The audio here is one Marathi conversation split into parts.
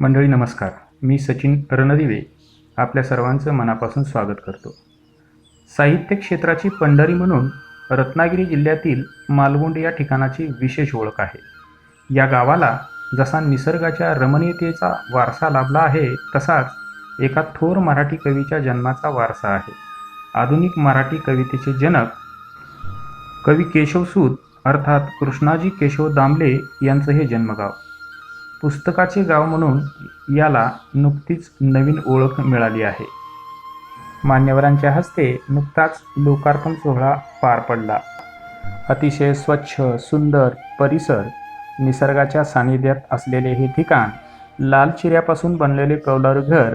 मंडळी नमस्कार. मी सचिन रणदिवे आपल्या सर्वांचं मनापासून स्वागत करतो. साहित्य क्षेत्राची पंढरी म्हणून रत्नागिरी जिल्ह्यातील मालगुंड या ठिकाणाची विशेष ओळख आहे. या गावाला जसा निसर्गाच्या रमणीयतेचा वारसा लाभला आहे तसाच एका थोर मराठी कवीच्या जन्माचा वारसा आहे. आधुनिक मराठी कवितेचे जनक कवी केशवसूत अर्थात कृष्णाजी केशव दामले यांचं हे जन्मगाव. पुस्तकाचे गाव म्हणून याला नुकतीच नवीन ओळख मिळाली आहे. मान्यवरांच्या हस्ते नुकताच लोकार्पण सोहळा पार पडला. अतिशय स्वच्छ सुंदर परिसर निसर्गाच्या सानिध्यात असलेले हे ठिकाण लाल चिऱ्यापासून बनलेले कौलारू घर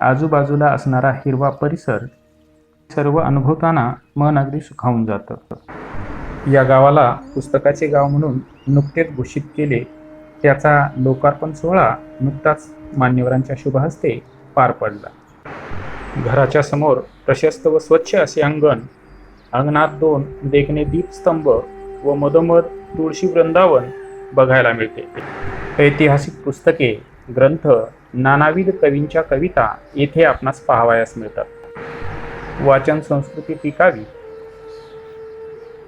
आजूबाजूला असणारा हिरवा परिसर सर्व अनुभवताना मन अगदी सुखावून जातं. या गावाला पुस्तकाचे गाव म्हणून नुकतेच घोषित केले त्याचा लोकार्पण सोहळा नुकताच मान्यवरांच्या शुभहस्ते पार पडला. घराच्या समोर प्रशस्त व स्वच्छ असे अंगण अंगणात दोन देखणे दीपस्तंभ व मधोमध तुळशी वृंदावन बघायला मिळते. ऐतिहासिक पुस्तके ग्रंथ नानाविध कवींच्या कविता येथे आपणास पाहावयास मिळतात. वाचन संस्कृती टिकावी.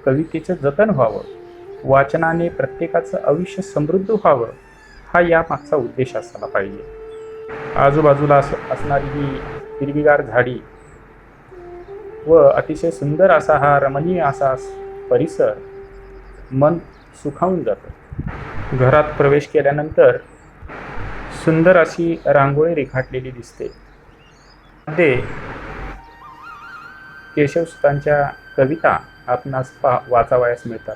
कवितेचं जतन व्हावं. वाचनाने प्रत्येकाचं आयुष्य समृद्ध व्हावं हा या मागचा उद्देश असायला पाहिजे. आजूबाजूला अस असणारी ही हिरवीगार झाडी व अतिशय सुंदर असा हा रमणीय असा परिसर मन सुखावून जातं. घरात प्रवेश केल्यानंतर सुंदर अशी रांगोळी रेखाटलेली दिसते. मध्ये केशवसुतांच्या कविता आपणास पा वाचावयास मिळतात.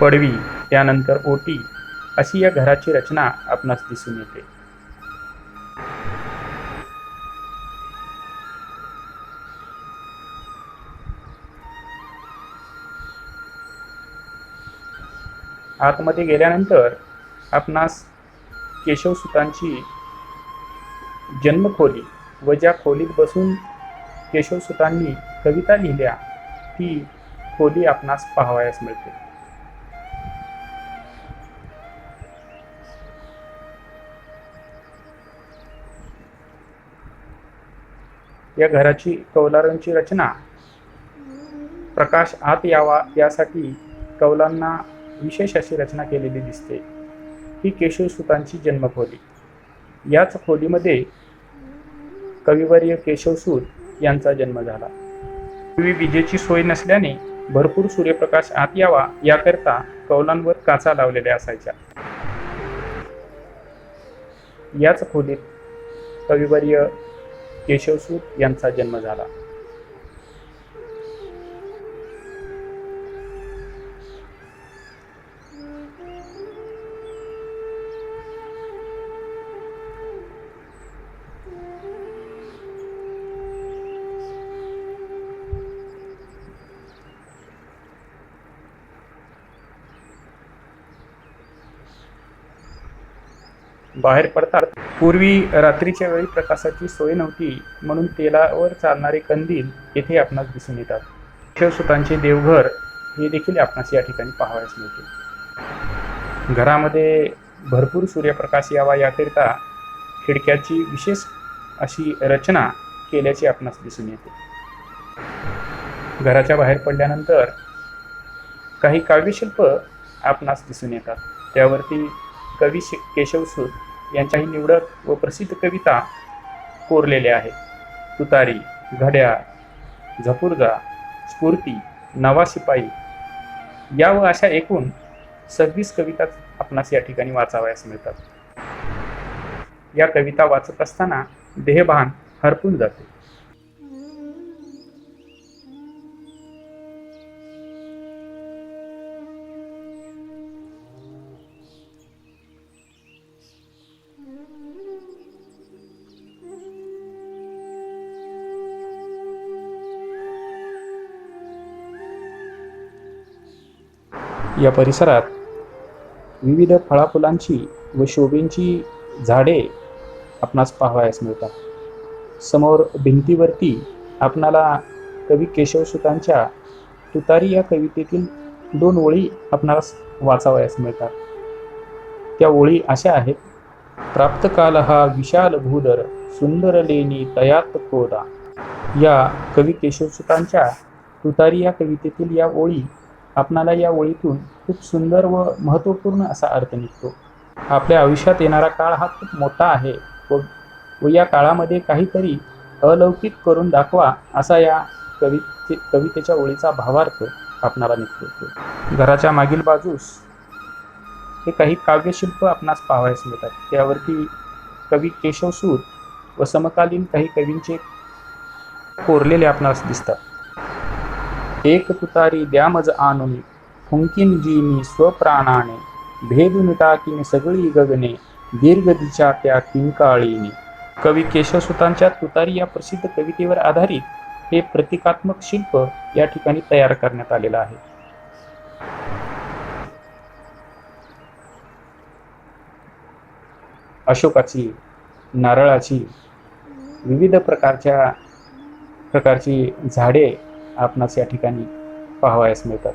पडवी त्यानंतर ओटी अशी या घराची रचना आपणास दिसून येते. आतमध्ये गेल्यानंतर आपणास केशवसुतांची जन्मखोली व ज्या खोलीत बसून केशवसुतांनी कविता लिहिल्या ती खोली आपणास पाहावयास मिळते. या घराची कौलारांची रचना. प्रकाश आत यावा यासाठी कौलांना विशेष अशी रचना केलेली दिसते. ही केशवसुतांची जन्मखोली. याच खोलीमध्ये कविवर्य केशवसूत यांचा जन्म झाला. पूर्वी विजेची सोय नसल्याने भरपूर सूर्यप्रकाश आत यावा याकरता कौलांवर काचा लावलेल्या असायच्या. याच खोलीत कविवर्य केशवसूत यांचा जन्म झाला. बाहेर पडतात पूर्वी रात्रीच्या वेळी प्रकाशाची सोय नव्हती म्हणून तेलावर चालणारे कंदील येथे आपणास दिसून येतात. केशवसुतांचे देवघर हे देखील आपणास या ठिकाणी पाहावयास मिळते. घरामध्ये भरपूर सूर्यप्रकाश यावा याकरिता खिडक्याची विशेष अशी रचना केल्याची आपणास दिसून येते. घराच्या बाहेर पडल्यानंतर काही काव्यशिल्प आपणास दिसून येतात. त्यावरती कवी शे केशवसूत यांच्याही निवडक व प्रसिद्ध कविता कोरलेल्या आहेत. तुतारी घड्याळ झपुर्जा स्फूर्ती नवा शिपाई या व अशा एकूण सव्वीस कविता आपणास या ठिकाणी वाचावयास मिळतात. या कविता वाचत असताना देहभान हरपून जाते. या परिसरात विविध फळाफुलांची व शोभेंची झाडे आपणास पाहावयास मिळतात. समोर भिंतीवरती आपणाला कवी केशवसुतांच्या तुतारी या कवितेतील दोन ओळी आपणास वाचावयास मिळतात. त्या ओळी अशा आहेत प्राप्त काल हा विशाल भूदर सुंदर लेणी तयात कोदा. या कवी केशवसुतांच्या तुतारी या कवितेतील या ओळी आपणाला या ओळीतून खूप सुंदर व महत्त्वपूर्ण असा अर्थ निघतो. आपल्या आयुष्यात येणारा काळ हा खूप मोठा आहे व व या काळामध्ये काहीतरी अलौकिक करून दाखवा असा या कविते कवितेच्या ओळीचा भावार्थ आपणाला निघतो. घराच्या मागील बाजूस हे काही काव्यशिल्प आपणास पाहावयास मिळतात. त्यावरती कवी केशवसूत व समकालीन काही कवींचे कोरलेले आपणास दिसतात. एक तुतारी द्या मज आणून फुंकीन जी मी स्वप्राणाने भेदून टाकीन सगळी गगने दीर्घ दिशा त्या किंकाळीने कवी केशवसुतांच्या तुतारी या प्रसिद्ध कवितेवर आधारित हे प्रतिकात्मक शिल्प या ठिकाणी तयार करण्यात आलेलं आहे. अशोकाची नारळाची विविध प्रकारच्या प्रकारची झाडे आपणास या ठिकाणी पाहावयास मिळतात.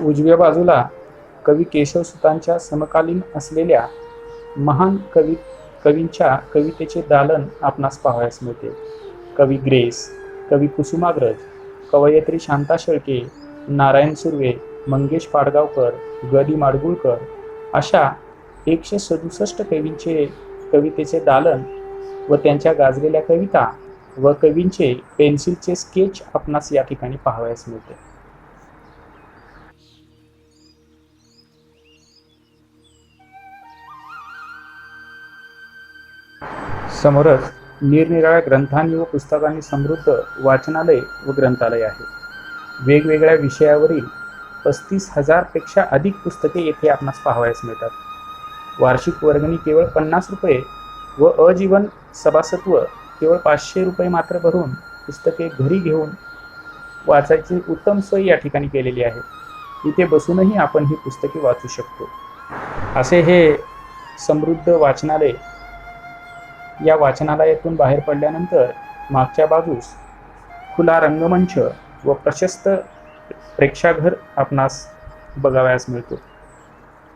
उजव्या बाजूला कवी केशवसुतांच्या समकालीन असलेल्या महान कवी कवींच्या कवितेचे दालन आपणास पाहावयास मिळते. कवी ग्रेस कवी कुसुमाग्रज कवयित्री शांता शेळके नारायण सुर्वे मंगेश पाडगावकर ग दी माडगुळकर अशा एकशे सदुसष्ट कवींचे कवितेचे दालन व त्यांच्या गाजलेल्या कविता व कवींचे पेन्सिलचे स्केच आपणास या ठिकाणी पाहावयास मिळते. समोरच निरनिराळ्या ग्रंथांनी व पुस्तकांनी समृद्ध वाचनालय व ग्रंथालय आहे. वेगवेगळ्या विषयावरील पस्तीस हजारपेक्षा अधिक पुस्तके येथे आपणास पाहावयास मिळतात. वार्षिक वर्गणी केवळ पन्नास रुपये व अजीवन सभासत्व केवळ पाचशे रुपये मात्र भरून पुस्तके घरी घेऊन वाचायची उत्तम सोय या ठिकाणी केलेली आहे. इथे बसूनही आपण ही पुस्तके वाचू शकतो. असे हे समृद्ध वाचनालय या वाचनालयातून बाहेर पडल्यानंतर मागच्या बाजूस खुला रंगमंच व प्रशस्त प्रेक्षाघर आपणास बघावयास मिळतो.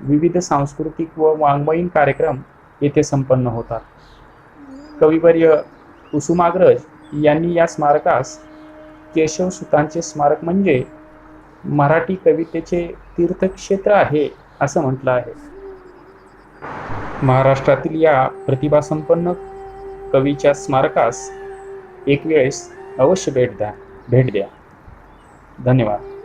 विविध सांस्कृतिक व वाङ्मयीन कार्यक्रम येथे संपन्न होतात. कविवर्य कुसुमाग्रज यांनी या स्मारकास केशवसुतांचे स्मारक म्हणजे मराठी कवितेचे तीर्थक्षेत्र आहे असं म्हटलं आहे. महाराष्ट्रातील या प्रतिभासंपन्न कवीच्या स्मारकास एक वेळेस अवश्य भेट द्या. भेट द्या. धन्यवाद.